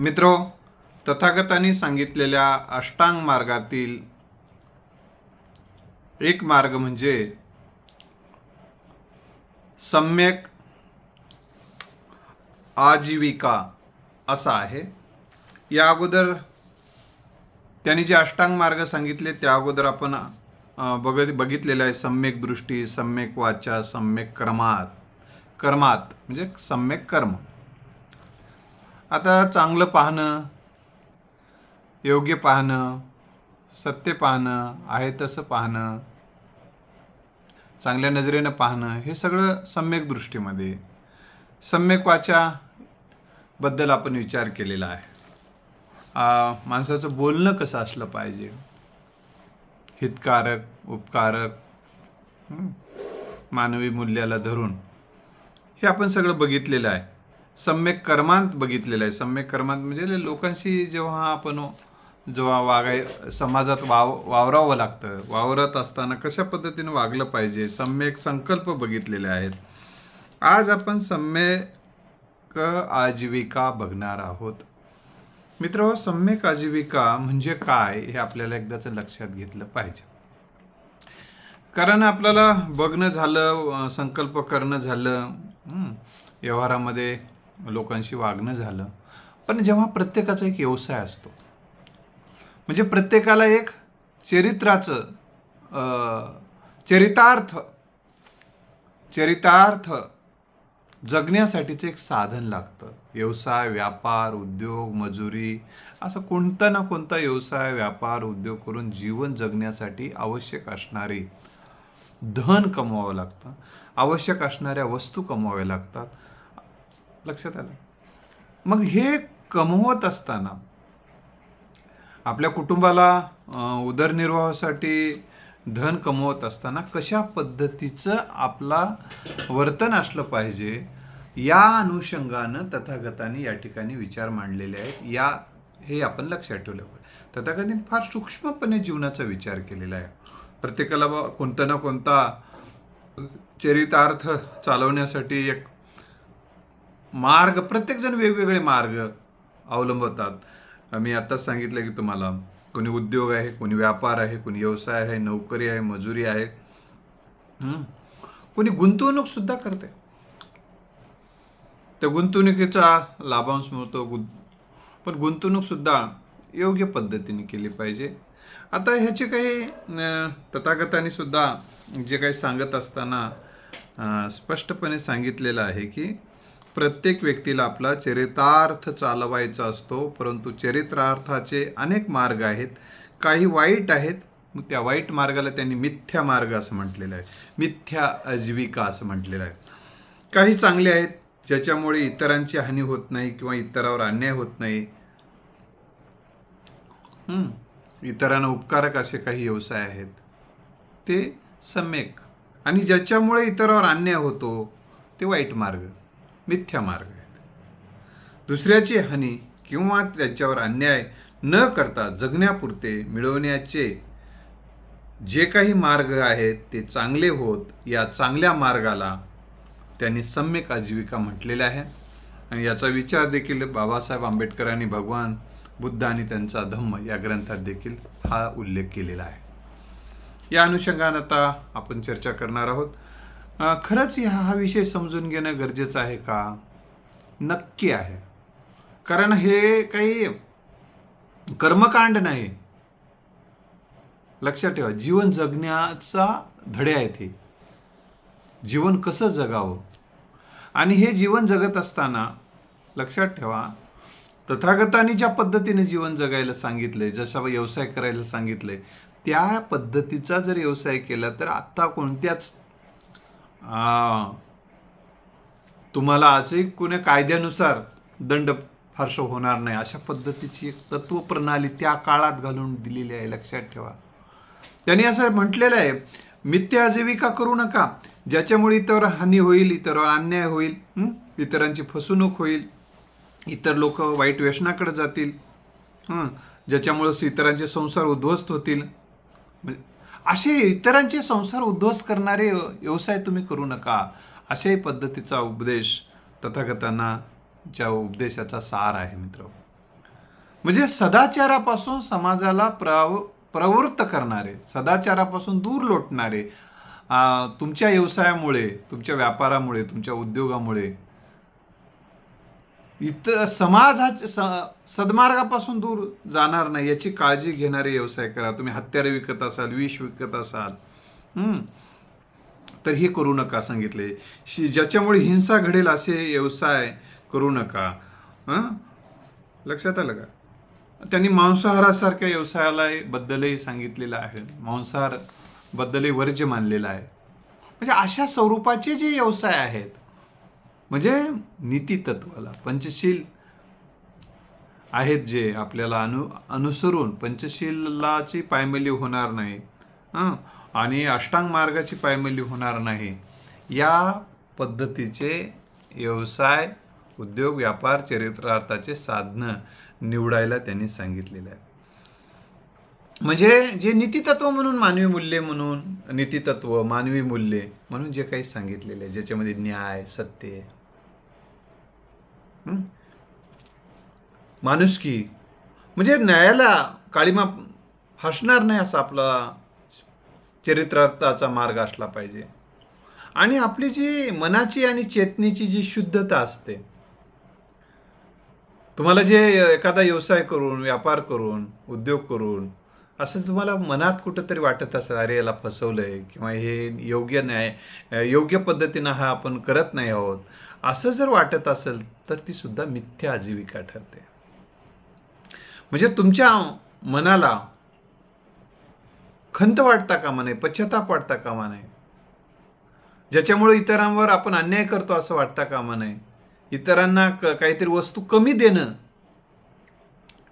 मित्रो तथागतांनी सांगितलेल्या अष्टांग मार्गातील एक मार्ग म्हणजे सम्यक आजीविका असा आहे. या अगोदर त्यांनी जे अष्टांग मार्ग सांगितले त्या अगोदर आपण बघत बघ बघितलेलं आहे सम्यक दृष्टी सम्यक वाचा सम्यक कर्मात कर्मात म्हणजे सम्यक कर्म. आता चांगलं पाहणं योग्य पाहणं सत्य पाहणं आहे तसं पाहणं चांगल्या नजरेनं पाहणं हे सगळं सम्यक दृष्टीमध्ये सम्यक वाचा बद्दल आपण विचार केलेला आहे. माणसाचं बोलणं कसं असलं पाहिजे? हितकारक उपकारक मानवी मूल्याला धरून. हे आपण सगळं बघितलेलं आहे. सम्यक कर्मांत बघितलेलं आहे. सम्यक कर्मांत म्हणजे लोकांशी जेव्हा आपण जेव्हा वागाय समाजात वाव वावरावं लागतं. वावरत असताना कशा पद्धतीने वागलं पाहिजे? सम्यक संकल्प बघितलेले आहेत. आज आपण सम्यक आजीविका बघणार आहोत. मित्र सम्यक आजीविका म्हणजे काय हे आपल्याला एकदाच लक्षात घेतलं पाहिजे. कारण आपल्याला बघणं झालं संकल्प करणं झालं व्यवहारामध्ये लोकांशी वागणं झालं पण जेव्हा प्रत्येकाचा एक व्यवसाय असतो म्हणजे प्रत्येकाला एक चरित्राचं चरितार्थ चरितार्थ जगण्यासाठीचं एक साधन लागतं. व्यवसाय व्यापार उद्योग मजुरी असं कोणता ना कोणता व्यवसाय व्यापार उद्योग करून जीवन जगण्यासाठी आवश्यक असणारे धन कमवावं लागतं. आवश्यक असणाऱ्या वस्तू कमवाव्या लागतात. लक्षात आलं. मग हे कमवत असताना आपल्या कुटुंबाला उदरनिर्वाहासाठी धन कमवत असताना कशा पद्धतीचं आपला वर्तन असलं पाहिजे या अनुषंगानं तथागताने या ठिकाणी विचार मांडलेले आहेत. या हे आपण लक्षात ठेवलं पाहिजे तथागतीने फार सूक्ष्मपणे जीवनाचा विचार केलेला आहे. प्रत्येकाला बा कोणता ना कोणता चरितार्थ चालवण्यासाठी एक मार्ग प्रत्येकजण वेगवेगळे मार्ग अवलंबतात मी आत्ताच सांगितलं की तुम्हाला कोणी उद्योग आहे कोणी व्यापार आहे कोणी व्यवसाय आहे नोकरी आहे मजुरी आहे. कोणी गुंतवणूक सुद्धा करते. त्या गुंतवणुकीचा लाभांश मिळतो गुं पण गुंतवणूक सुद्धा योग्य पद्धतीने केली पाहिजे. आता ह्याचे काही तथागताने तथागतांनी सुद्धा जे काही सांगत असताना स्पष्टपणे सांगितलेलं आहे की प्रत्येक व्यक्तीला आपला चरितार्थ चालवायचा असतो परंतु चरित्रार्थाचे अनेक मार्ग आहेत. काही वाईट आहेत मग त्या वाईट मार्गाला त्यांनी मिथ्या मार्ग असं म्हटलेलं आहे. मिथ्या आजीविका असं म्हटलेलं आहे. काही चांगले आहेत ज्याच्यामुळे इतरांची हानी होत नाही किंवा इतरावर अन्याय होत नाही. इतरांना उपकारक असे काही व्यवसाय आहेत. ते सम्यक आणि ज्याच्यामुळे इतरावर अन्याय होतो ते वाईट मार्ग. मिथ्या मार्ग आहेत. दुसऱ्याची हानी किंवा त्याच्यावर अन्याय न करता जगण्यापुरते मिळवण्याचे जे काही मार्ग आहेत ते चांगले होत या चांगल्या मार्गाला त्यांनी सम्यक आजीविका म्हटलेल्या आहे आणि याचा विचार देखील बाबासाहेब आंबेडकरांनी भगवान बुद्ध आणि त्यांचा धम्म या ग्रंथात देखील हा उल्लेख केलेला आहे. या अनुषंगानं आता आपण चर्चा करणार आहोत. खरंच हा हा विषय समजून घेणं गरजेचं आहे का? नक्की आहे. कारण हे काही कर्मकांड नाही. लक्षात ठेवा जीवन जगण्याचा धडे आहे हे जीवन कसं जगावं? आणि हे जीवन जगत असताना लक्षात ठेवा तथागतांनी ज्या पद्धतीने जीवन जगायला सांगितलंय जसा व्यवसाय करायला सांगितलंय त्या पद्धतीचा जर व्यवसाय केला तर आत्ता कोणत्याच तुम्हाला आजही कोण्या कायद्यानुसार दंड फारसं होणार नाही. अशा पद्धतीची एक तत्वप्रणाली त्या काळात घालून दिलेली आहे. लक्षात ठेवा. त्यांनी असं म्हटलेलं आहे मिथ्या आजीविका करू नका. ज्याच्यामुळे इतर हानी होईल इतरवर अन्याय होईल इतरांची फसवणूक होईल इतर लोक वाईट व्यसनाकडे जातील हं? ज्याच्यामुळे इतरांचे संसार उद्ध्वस्त होतील. म्हणजे असे इतरांचे संसार उद्ध्वस्त करणारे व्यवसाय तुम्ही करू नका. अशाही पद्धतीचा उपदेश तथागतांना ज्या उपदेशाचा सार आहे मित्र. म्हणजे सदाचारापासून समाजाला प्रव प्रवृत्त करणारे सदाचारापासून दूर लोटणारे तुमच्या व्यवसायामुळे तुमच्या व्यापारामुळे तुमच्या उद्योगामुळे इतर समाजाच्या स सद्मार्गापासून दूर जाणार नाही याची काळजी घेणारे व्यवसाय करा. तुम्ही हत्यारे विकत असाल विष विकत असाल तर हे करू नका सांगितले. शि ज्याच्यामुळे हिंसा घडेल असे व्यवसाय करू नका. लक्षात आलं का? त्यांनी मांसाहारासारख्या व्यवसायाला बद्दलही सांगितलेलं आहे. मांसाहार बद्दलही वर्ज्य मानलेलं आहे. म्हणजे अशा स्वरूपाचे जे व्यवसाय आहेत म्हणजे नीतितत्वाला पंचशील आहेत जे आपल्याला अनु अनुसरून पंचशीलाची पायमली होणार नाही आणि अष्टांग मार्गाची पायमली होणार नाही. या पद्धतीचे व्यवसाय उद्योग व्यापार चरित्रार्थाचे साधनं निवडायला त्यांनी सांगितलेलं आहे. म्हणजे जे नीतितत्व म्हणून मानवी मूल्ये म्हणून नीतितत्व मानवी मूल्ये म्हणून जे काही सांगितलेले आहे ज्याच्यामध्ये न्याय सत्य माणुसकी. म्हणजे न्यायाला काळीमा हसणार नाही असा आपला चरित्रार्थाचा मार्ग असला पाहिजे. आणि आपली जी मनाची आणि चेतनेची जी शुद्धता असते. तुम्हाला जे एखादा व्यवसाय करून व्यापार करून उद्योग करून असं तुम्हाला मनात कुठंतरी वाटत असेल अरे याला फसवलंय किंवा हे योग्य नाही योग्य पद्धतीनं हा आपण करत नाही आहोत. असं जर वाटत असेल तर ती सुद्धा मिथ्या आजीविका ठरते. म्हणजे तुमच्या मनाला खंत वाटता कामा नये पश्चाताप वाटता कामा नये. ज्याच्यामुळे इतरांवर आपण अन्याय करतो असं वाटता कामा नये. इतरांना क- काहीतरी वस्तू कमी देणं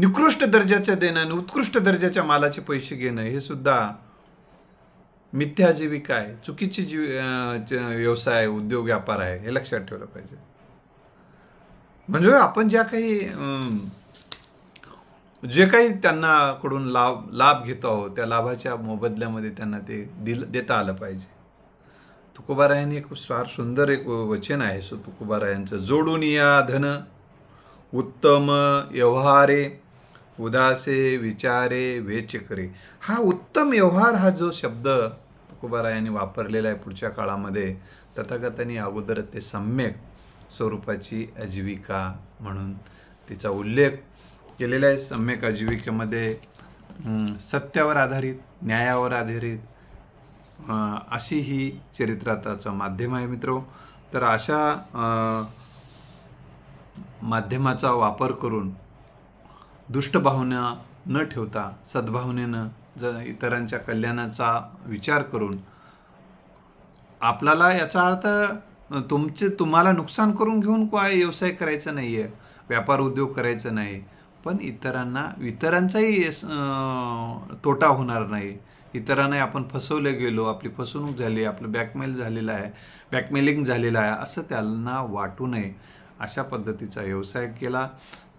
निकृष्ट दर्जाच्या देणं आणि उत्कृष्ट दर्जाच्या मालाचे पैसे घेणं हे सुद्धा मिथ्या जीविका आहे. चुकीची जीव व्यवसाय उद्योग व्यापार आहे हे लक्षात ठेवलं पाहिजे. म्हणजे आपण ज्या काही जे काही त्यांना कडून लाभ लाभ घेतो आहोत त्या लाभाच्या मोबदल्यामध्ये त्यांना ते दिल देता आलं पाहिजे. तुकोबारायांनी एक फार सुंदर एक वचन आहे सो तुकोबारायांचं जोडून या धन उत्तम व्यवहारे उदासे विचारे वेचकरे हा उत्तम व्यवहार हा जो शब्द तुकोबारायांनी वापरलेला आहे पुढच्या काळामध्ये तथागतांनी अगोदर ते सम्यक स्वरूपाची आजीविका म्हणून तिचा उल्लेख केलेला आहे. सम्यक आजीविकेमध्ये सत्यावर आधारित न्यायावर आधारित अशी ही चरित्रार्थाचं माध्यम आहे मित्र. तर अशा माध्यमाचा वापर करून दुष्ट भावना न ठेवता सद्भावनेनं ज इतरांच्या कल्याणाचा विचार करून आपल्याला याचा अर्थ तुमचे तुम्हाला नुकसान करून घेऊन काय व्यवसाय करायचा नाही आहे व्यापार उद्योग करायचा नाही पण इतरांना इतरांचाही तोटा होणार नाही. इतरांनाही आपण फसवले गेलो आपली फसवणूक झाली आपलं बॅकमेल झालेलं आहे बॅकमेलिंग झालेलं आहे असं त्यांना वाटू नये. अशा पद्धतीचा व्यवसाय केला.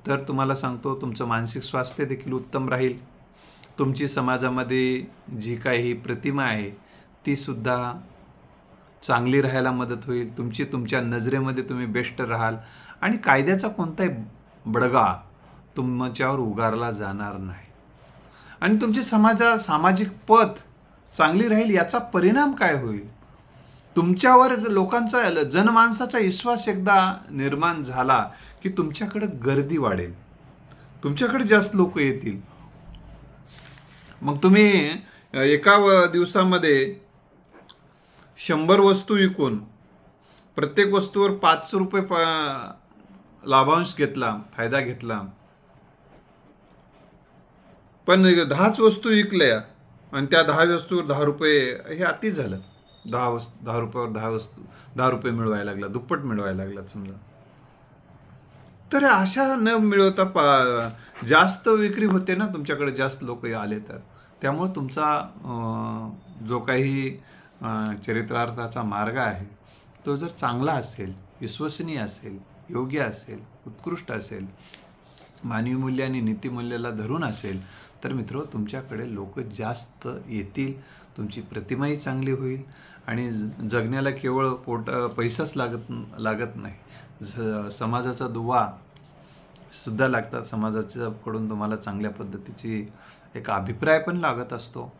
तर तुम्हाला सांगतो तुमचं मानसिक स्वास्थ्य देखील उत्तम राहील. तुमची समाजामध्ये जी काही प्रतिमा आहे तीसुद्धा चांगली राहायला मदत होईल. तुमची तुमच्या नजरेमध्ये तुम्ही बेस्ट राहाल. आणि कायद्याचा कोणताही बडगा तुमच्यावर उगारला जाणार नाही. आणि तुमची समाजा सामाजिक पत चांगली राहील याचा परिणाम काय होईल? तुमच्यावर लोकांचा जनमानसाचा विश्वास एकदा निर्माण झाला की तुमच्याकडे गर्दी वाढेल. तुमच्याकडे जास्त लोक येतील. मग तुम्ही एका दिवसामध्ये शंभर वस्तू विकून प्रत्येक वस्तूवर पाच रुपये प लाभांश घेतला फायदा घेतला. पण दहाच वस्तू विकल्या आणि त्या दहा वस्तूवर दहा रुपये हे अति झालं. दहा वस्तू दहा रुपयावर दहा वस्तू दहा रुपये मिळवायला लागला दुप्पट मिळवायला लागला समजा. तर अशा न मिळवता पा जास्त विक्री होते ना तुमच्याकडे जास्त लोक आले तर. त्यामुळे तुमचा जो काही चरित्रार्थाचा मार्ग आहे तो जर चांगला असेल विश्वसनीय असेल योग्य असेल उत्कृष्ट असेल मानवी मूल्य आणि नीतिमूल्याला धरून असेल तर मित्र तुमच्याकडे लोक जास्त येतील तुमची प्रतिमाही चांगली होईल आणि ज- जगण्याला केवळ पोट पैसाच लागत लागत नाही. ज समाजाचा दुवा सुद्धा लागतात. समाजाच्याकडून तुम्हाला चांगल्या पद्धतीची एक अभिप्राय पण लागत असतो.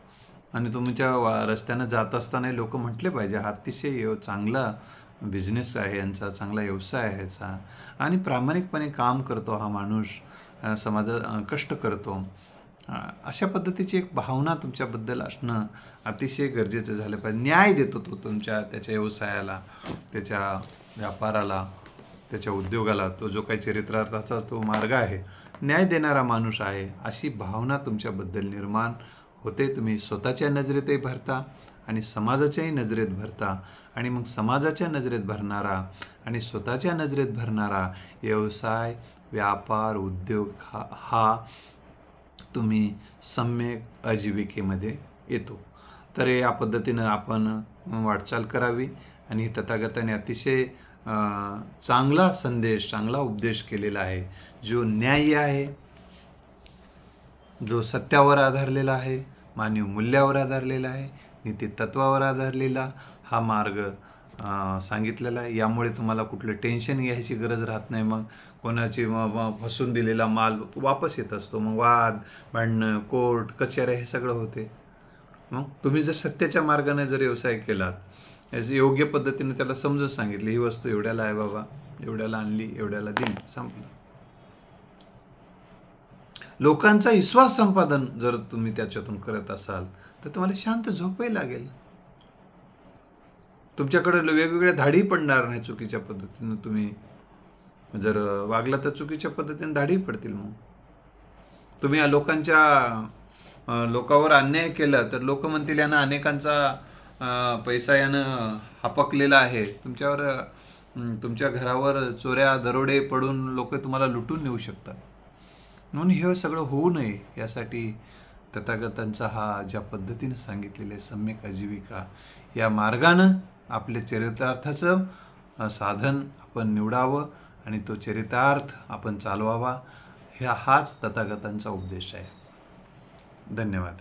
आणि तुमच्या वा- रस्त्यानं जात असताना लोक म्हटले पाहिजे हा अतिशय यो- चांगला बिझनेस आहे यांचा चांगला व्यवसाय आहे याचा. आणि प्रामाणिकपणे काम करतो हा माणूस समाजात समाजा कष्ट करतो. अशा पद्धतीची एक भावना तुमच्याबद्दल असणं अतिशय गरजेचं झालं पाहिजे. न्याय देतो तो तुमच्या त्याच्या व्यवसायाला त्याच्या व्यापाराला त्याच्या उद्योगाला. तो जो काही चरित्रार्थाचा तो मार्ग आहे. न्याय देणारा माणूस आहे अशी भावना तुमच्याबद्दल निर्माण होते. तुम्ही स्वतःच्या नजरेतही भरता आणि समाजाच्याही नजरेत भरता. आणि मग समाजाच्या नजरेत भरणारा आणि स्वतःच्या नजरेत भरणारा व्यवसाय व्यापार उद्योग हा हा तुम्ही सम्यक आजीविकेमध्ये येतो. तर या पद्धतीनं आपण वाटचाल करावी आणि तथागताने अतिशय चांगला संदेश चांगला उपदेश केलेला आहे. जो न्याय्य आहे जो सत्यावर आधारलेला आहे मानवी मूल्यावर आधारलेला आहे नीती तत्वावर आधारलेला हा मार्ग सांगितलेलं आहे. यामुळे तुम्हाला कुठलं टेन्शन घ्यायची गरज राहत नाही. मग कोणाची फसून दिलेला माल वापस येत असतो. मग वाद भांडणं कोर्ट कचेऱ्या हे सगळं होते. मग तुम्ही जर सत्याच्या मार्गाने जर व्यवसाय केलात योग्य पद्धतीने त्याला समजून सांगितले ही वस्तू एवढ्याला आहे बाबा एवढ्याला आणली एवढ्याला दिली. संपलं. लोकांचा विश्वास संपादन जर तुम्ही त्याच्यातून करत असाल तर तुम्हाला शांत झोपही लागेल. तुमच्याकडं वेगवेगळ्या धाडी पडणार नाही चुकीच्या पद्धतीनं तुम्ही. जर वागला तर चुकीच्या पद्धतीने धाडी पडतील मग. तुम्ही या लोकांच्या लोकावर अन्याय केला तर लोक म्हणतील यानं अनेकांचा पैसा यानं हपकलेला आहे. तुमच्यावर तुमच्या घरावर चोऱ्या दरोडे पडून लोक तुम्हाला लुटून नेऊ शकतात. म्हणून हे सगळं होऊ नये यासाठी तथागतांचा हा ज्या पद्धतीने सांगितलेलं आहे सम्यक आजीविका या मार्गानं आपल्या चरितार्थाचं साधन आपण निवडावं आणि तो चरितार्थ आपण चालवावा ह्या हाच तथागतांचा उपदेश आहे. धन्यवाद.